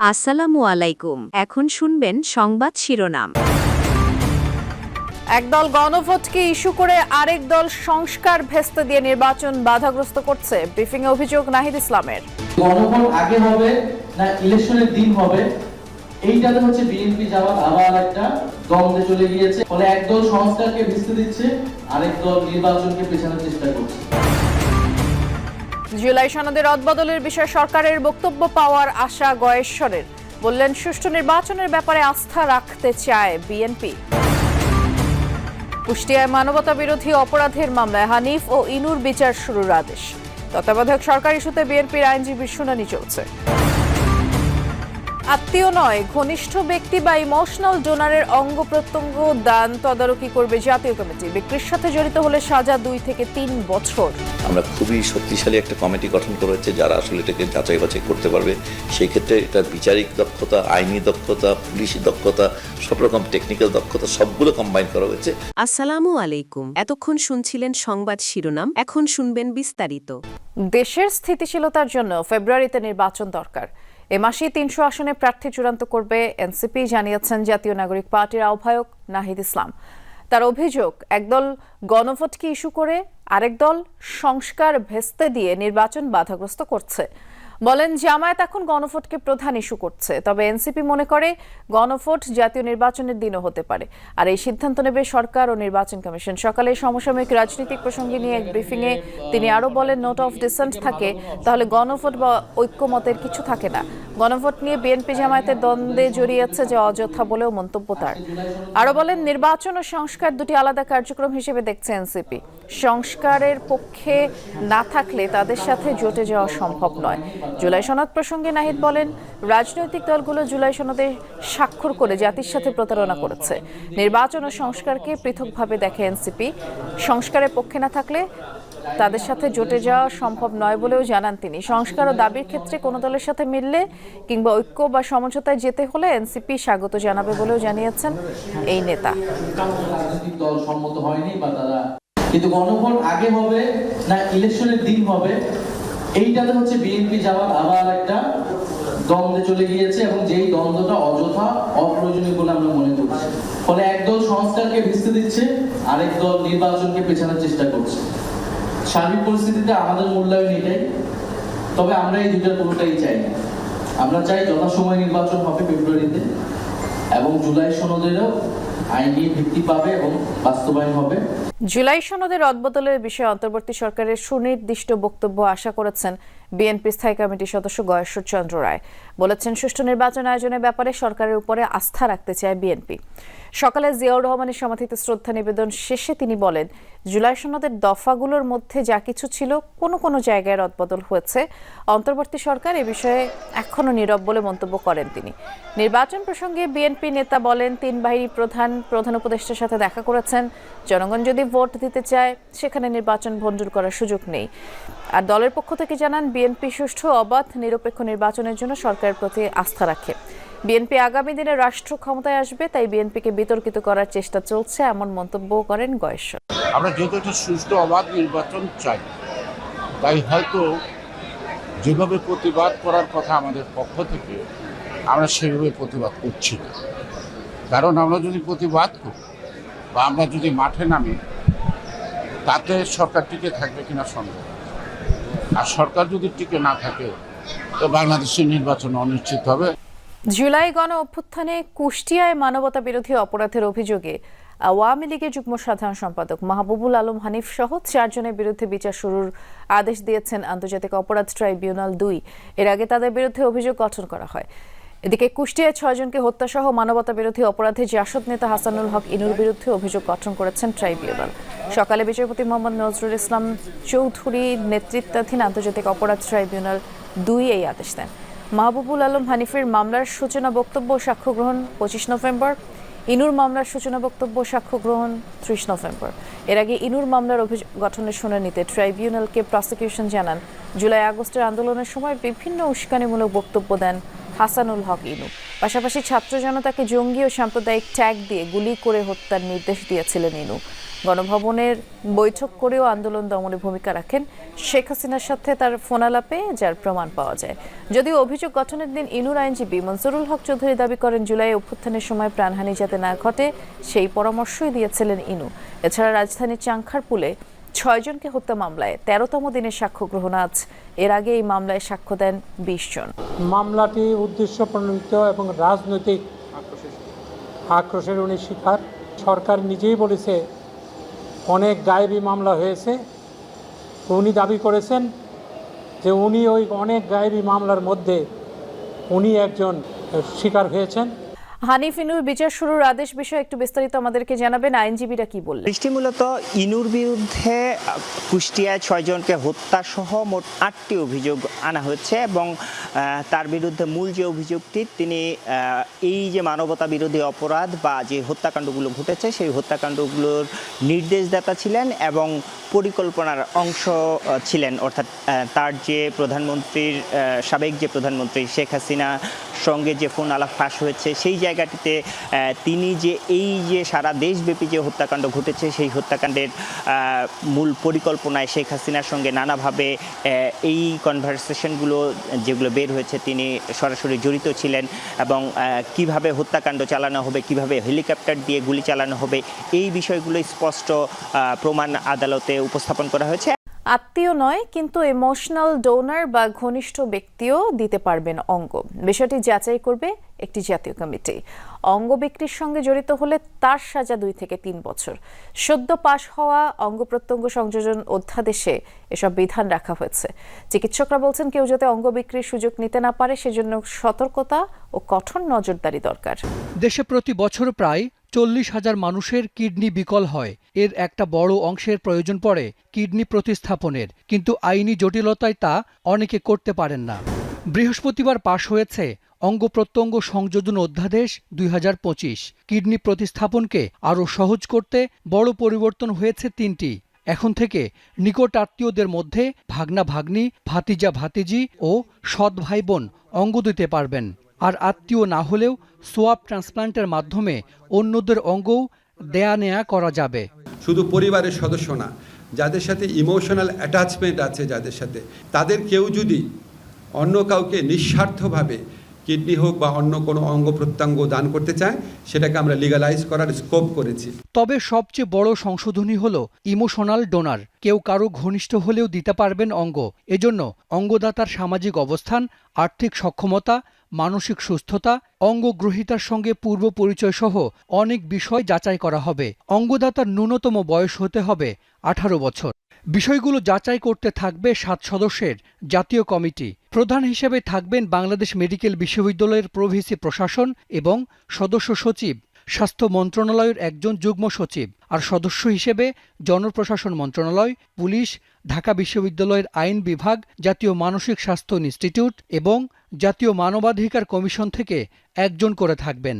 আসসালামু আলাইকুম। এখন শুনবেন সংবাদ শিরোনাম। একদল গণভোটকে ইস্যু করে আরেক দল সংস্কার ভেস্তে দিয়ে নির্বাচন বাধাগ্রস্ত করছে। ব্রিফিং এ অভিযোগ নাহিদ ইসলামের। গণভোট আগে হবে না ইলেকশনের দিন হবে? এইটাতে হচ্ছে বিএনপি যাওয়ার আবার একটা দ্বন্দ্বে চলে গিয়েছে। ফলে একদল সংস্কারকে ভিস্তে দিচ্ছে আরেক দল নির্বাচনকে পেছানোর চেষ্টা করছে। জুলাই সনদের অদবদলের বিষয়ে সরকারের বক্তব্য পাওয়ার আশা গয়েশ্বরের। বললেন, সুষ্ঠু নির্বাচনের ব্যাপারে আস্থা রাখতে চায় বিএনপি। কুষ্টিয়ায় মানবতা বিরোধী অপরাধের মামলায় হানিফ ও ইনুর বিচার শুরুর আদেশ। তত্ত্বাবধায়ক সরকার ইস্যুতে বিএনপির আইনজীবীর শুনানি চলছে। আত্মীয় নয় ঘনিষ্ঠ ব্যক্তি বা ইমোশনাল ডোনারের অঙ্গ প্রত্যঙ্গ দান তদারকি করবে জাতীয় কমিটি। বিক্রির সাথে জড়িত হলে সাজা দুই থেকে তিন বছর। আমরা খুবই শক্তিশালী একটা কমিটি গঠন করেছে যারা আসলে এটাকে যাচাই বাছাই করতে পারবে। সেই ক্ষেত্রে এটা বিচারিক দক্ষতা আইনি দক্ষতা পুলিশি দক্ষতা সব রকম টেকনিক্যাল দক্ষতা সবগুলো কম্বাইন করা হয়েছে। আসসালামু আলাইকুম। এতক্ষণ শুনছিলেন সংবাদ শিরোনাম এখন শুনবেন বিস্তারিত। দেশের স্থিতিশীলতার জন্য ফেব্রুয়ারিতে নির্বাচন দরকার। এ মাসেই তিনশো আসনে প্রার্থী চূড়ান্ত করবে এনসিপি, জানিয়েছেন জাতীয় নাগরিক পার্টির আহ্বায়ক নাহিদ ইসলাম। তার অভিযোগ, একদল গণভোটকে ইস্যু করে আরেক দল সংস্কার ভেস্তে দিয়ে নির্বাচন বাধাগ্রস্ত করছে। বলেন, জামায়াত এখন গণভোটকে প্রধান ইস্যু করছে। তবে এনসিপি মনে করে গণভোট জাতীয় নির্বাচনের দিনও হতে পারে। আর এই সিদ্ধান্ত নেবে সরকার ও নির্বাচন কমিশন। সকালে সমসাময়িক রাজনৈতিক প্রসঙ্গে নিয়ে এক ব্রিফিংয়ে তিনি আরও বলেন, নোট অফ ডিসেন্ট থাকে, তাহলে গণভোট বা ঐক্যমতের কিছু থাকে না। গণভোট নিয়ে বিএনপি জামায়াতের দ্বন্দ্বে জড়িয়েছে যে অযথা বলেও মন্তব্য তার। আরও বলেন, নির্বাচন ও সংস্কার দুটি আলাদা কার্যক্রম হিসেবে দেখছে এনসিপি। সংস্কারের পক্ষে না থাকলে তাদের সাথে জোটে যাওয়া সম্ভব নয়। জুলাই সনদ প্রসঙ্গে নাহিদ বলেন, রাজনৈতিক দলগুলো জুলাই সনদে স্বাক্ষর করে জাতির সাথে প্রতারণা করেছে। নির্বাচন ও সংস্কারকে পৃথকভাবে দেখে এনসিপি। সংস্কারের পক্ষে না থাকলে তাদের সাথে জোটে যাওয়া সম্ভব নয় বলেও জানান তিনি। সংস্কার ও দাবির ক্ষেত্রে কোনো দলের সাথে মিললে কিংবা ঐক্য বা সমঝোতায় যেতে হলে এনসিপি স্বাগত জানাবে বলেও জানিয়েছেন এই নেতা। কিন্তু গণভোট আগে হবে না ইলেকশনের দিন হবে এইটাতে হচ্ছে বিএনপি যাওয়ার আবার একটা দ্বন্দ্বে চলে গিয়েছে এবং যেই দ্বন্দ্বটা অযথা, অপ্রয়োজনীয় বলে আমরা মনে করছি। ফলে একদল সংস্কারকে ভিস্তে দিচ্ছে, আরেক দল নির্বাচনকে পেছানোর চেষ্টা করছে। সার্বিক পরিস্থিতিতে আমাদের মূল্যায়ন এটাই। তবে আমরা এই দুটার কোনোটাই চাই না। আমরা চাই যথাসময় নির্বাচন হবে ফেব্রুয়ারিতে এবং জুলাই সনদেরও জুলাই সনদের রদবদলের বিষয়ে অন্তর্বর্তী সরকারের সুনির্দিষ্ট বক্তব্য আশা করেছেন বিএনপি স্থায়ী কমিটির সদস্য গয়েশ্বর চন্দ্র রায় বলেছেন, সুষ্ঠু নির্বাচন আয়োজনের ব্যাপারে সরকারের উপরে আস্থা রাখতে চায় বিএনপি। সকালে জিয়াউর রহমানের সমাধিতে শ্রদ্ধা নিবেদন শেষে তিনি বলেন, জুলাই সনদের দফাগুলোর মধ্যে যা কিছু ছিল কোনো কোনো জায়গায় রদবদল হয়েছে। অন্তর্বর্তী সরকার এ বিষয়ে এখনও নীরব বলে মন্তব্য করেন তিনি। নির্বাচন প্রসঙ্গে বিএনপি নেতা বলেন, তিন বাহিনী প্রধান প্রধান উপদেষ্টার সাথে দেখা করেছেন। জনগণ যদি ভোট দিতে চায়, সেখানে নির্বাচন ভণ্ডুল করার সুযোগ নেই। আর দলের পক্ষ থেকে জানান বিএনপি সুষ্ঠু, অবাধ, নিরপেক্ষ নির্বাচনের জন্য সরকারের প্রতি আস্থা রাখে। বিএনপি আগামী দিনে রাষ্ট্র ক্ষমতায় আসবে, তাই বিএনপিকে বিতর্কিত করার চেষ্টা চলছে, এমন মন্তব্য করেন গয়েশ্বর। আমরা যেহেতু সুষ্ঠু, অবাধ নির্বাচন চাই, তাই হয়তো যেভাবে প্রতিবাদ করার কথা আমাদের পক্ষ থেকে, আমরা সেভাবে প্রতিবাদ করছি না। কারণ আমরা যদি প্রতিবাদ করি, বা আমরা যদি মাঠে নামি, তাতে সরকার টিকে থাকবে কিনা সন্দেহ। আর সরকার যদি টিকে না থাকে, তো বাংলাদেশের নির্বাচন অনিশ্চিত হবে। জুলাই গণ অভ্যুত্থানে কুষ্টিয়ায় মানবতা বিরোধী অপরাধের অভিযোগে আওয়ামী লীগের যুগ্ম সাধারণ সম্পাদক মাহবুবুল আলম হানিফ সহ চারজনের বিরুদ্ধে বিচার শুরুর আদেশ দিয়েছেন আন্তর্জাতিক অপরাধ ট্রাইব্যুনাল দুই। এর আগে তাদের বিরুদ্ধে অভিযোগ গঠন করা হয়। এদিকে কুষ্টিয়ায় ছয়জনকে হত্যাসহ মানবতা বিরোধী অপরাধে জাসদ নেতা হাসানুল হক ইনুর বিরুদ্ধে অভিযোগ গঠন করেছেন ট্রাইব্যুনাল। সকালে বিচারপতি মোহাম্মদ নজরুল ইসলাম চৌধুরী নেতৃত্বাধীন আন্তর্জাতিক অপরাধ ট্রাইব্যুনাল দুই এই আদেশ দেন। মাহবুবুল আলম হানিফের মামলার সূচনা বক্তব্য সাক্ষ্য গ্রহণ পঁচিশ নভেম্বর, ইনুর মামলার সূচনা বক্তব্য সাক্ষ্য গ্রহণ ত্রিশ নভেম্বর। এর আগে ইনুর মামলার অভিযোগ গঠনের শুনানিতে ট্রাইব্যুনালকে প্রসিকিউশন জানান। জুলাই আগস্টের আন্দোলনের সময় বিভিন্ন উস্কানিমূলক বক্তব্য দেন হাসানুল হক ইনু। পাশাপাশি ছাত্র জনতাকে জঙ্গি ও সাম্প্রদায়িক ট্যাগ দিয়ে গুলি করে হত্যার নির্দেশ দিয়েছিলেন ইনু। গণভবনের বৈঠক করেও আন্দোলন দমনে ভূমিকা রাখেন শেখ হাসিনার সাথে তার ফোনালাপে যার প্রমাণ পাওয়া যায়। যদিও অভিযোগ গঠনের দিন ইনুর আইনজীবী মনসুরুল হক চৌধুরী দাবি করেন, জুলাই অভ্যুত্থানের সময় প্রাণহানি যাতে না ঘটে, সেই পরামর্শই দিয়েছিলেন ইনু। এছাড়া রাজধানীর চাংখারপুলে ছয়জনকে হত্যা মামলায় তেরোতম দিনের সাক্ষ্য গ্রহণ আজ। এর আগে এই মামলায় সাক্ষ্য দেন বিশ জন। মামলাটি উদ্দেশ্য প্রণোদিত এবং রাজনৈতিক আক্রোশের উনি শিকার। সরকার নিজেই বলেছে, অনেক গায়েবী মামলা হয়েছে। উনি দাবি করেছেন যে উনি ওই অনেক গায়েবী মামলার মধ্যে উনি একজন শিকার হয়েছেন। হানিফ ইনুর বিচার শুরুর আদেশ বিষয়ে একটু বিস্তারিত আমাদেরকে জানাবেন। আইনজীবীরা কি বললেন? দৃষ্টি মূলত ইনুর বিরুদ্ধে কুষ্টিয়ায় ছয়জনকে হত্যা সহ মোট আটটি অভিযোগ আনা হয়েছে এবং তার বিরুদ্ধে মূল যে অভিযোগটি তিনি এই যে মানবতা বিরোধী অপরাধ বা যে হত্যাকাণ্ডগুলো ঘটেছে, সেই হত্যাকাণ্ডগুলোর নির্দেশদাতা ছিলেন এবং পরিকল্পনার অংশ ছিলেন। অর্থাৎ তার যে প্রধানমন্ত্রীর সাবেক যে প্রধানমন্ত্রী শেখ হাসিনা সঙ্গে যে ফোন আলাপ ফাঁস হয়েছে, সেই জায়গাটিতে তিনি যে এই যে সারা দেশব্যাপী যে হত্যাকাণ্ড ঘটেছে, সেই হত্যাকাণ্ডের মূল পরিকল্পনায় শেখ হাসিনার সঙ্গে নানাভাবে এই কনভারসেশনগুলো যেগুলো বের হয়েছে, তিনি সরাসরি জড়িত ছিলেন এবং কীভাবে হত্যাকাণ্ড চালানো হবে, কীভাবে হেলিকপ্টার দিয়ে গুলি চালানো হবে, এই বিষয়গুলো স্পষ্ট প্রমাণ আদালতে উপস্থাপন করা হয়েছে। আত্মীয় নয়, কিন্তু ইমোশনাল ডোনার বা ঘনিষ্ঠ ব্যক্তিও দিতে পারবেন অঙ্গ। বিষয়টি যাচাই করবে একটি জাতীয় কমিটি। অঙ্গ বিক্রির সঙ্গে জড়িত হলে তার সাজা দুই থেকে তিন বছর। সদ্য পাশ হওয়া অঙ্গ প্রত্যঙ্গ সংযোজন অধ্যাদেশে এসব বিধান রাখা হয়েছে। চিকিৎসকরা বলছেন, কেউ যাতে অঙ্গ বিক্রির সুযোগ নিতে না পারে, সেজন্য সতর্কতা ও কঠোর নজরদারি দরকার। দেশে প্রতি বছর প্রায় চল্লিশ হাজার মানুষের কিডনি বিকল হয়। এর একটা বড় অংশের প্রয়োজন পড়ে কিডনি প্রতিস্থাপনের, কিন্তু আইনি জটিলতায় তা অনেকে করতে পারেন না। বৃহস্পতিবার পাশ হয়েছে অঙ্গ প্রত্যঙ্গ সংযোজন অধ্যাদেশ দুই হাজার পঁচিশ। কিডনি প্রতিস্থাপনকে আরও সহজ করতে বড় পরিবর্তন হয়েছে তিনটি। এখন থেকে নিকট আত্মীয়দের মধ্যে ভাগনা ভাগ্নি, ভাতিজা ভাতিজি ও সৎ ভাই বোন অঙ্গ দিতে পারবেন। আর আত্মীয় না হলেও সোয়াব ট্রান্সপ্লান্টের মাধ্যমে অন্যদের অঙ্গও দেয়া নেয়া করা যাবে। শুধু পরিবারের সদস্য না যাদের সাথে ইমোশনাল অ্যাটাচমেন্ট আছে যাদের সাথে তাদের কেউ যদি অন্য কাউকে নিঃস্বার্থভাবে কিডনি হোক বা অন্য কোনো অঙ্গ প্রত্যঙ্গ দান করতে চায় সেটাকে আমরা লিগালাইজ করার স্কোপ করেছি। তবে সবচেয়ে বড় সংশোধনী হল ইমোশনাল ডোনার কেউ কারও ঘনিষ্ঠ হলেও দিতে পারবেন অঙ্গ। এজন্য অঙ্গদাতার সামাজিক অবস্থান আর্থিক সক্ষমতা মানসিক সুস্থতা অঙ্গ গ্রহীতার সঙ্গে পূর্ব পরিচয় সহ অনেক বিষয় যাচাই করা হবে। অঙ্গদাতার ন্যূনতম বয়স হতে হবে আঠারো বছর। বিষয়গুলো যাচাই করতে থাকবে সাত সদস্যের জাতীয় কমিটি। প্রধান হিসেবে থাকবেন বাংলাদেশ মেডিকেল বিশ্ববিদ্যালয়ের প্রভিসি প্রশাসন এবং সদস্য সচিব, স্বাস্থ্য মন্ত্রণালয়ের একজন যুগ্ম সচিব, আর সদস্য হিসেবে জনপ্রশাসন মন্ত্রণালয়, পুলিশ ঢাকা বিশ্ববিদ্যালয়ের আইন বিভাগ, জাতীয় মানসিক স্বাস্থ্য ইনস্টিটিউট এবং জাতীয় মানবাধিকার কমিশন থেকে একজন করে থাকবেন।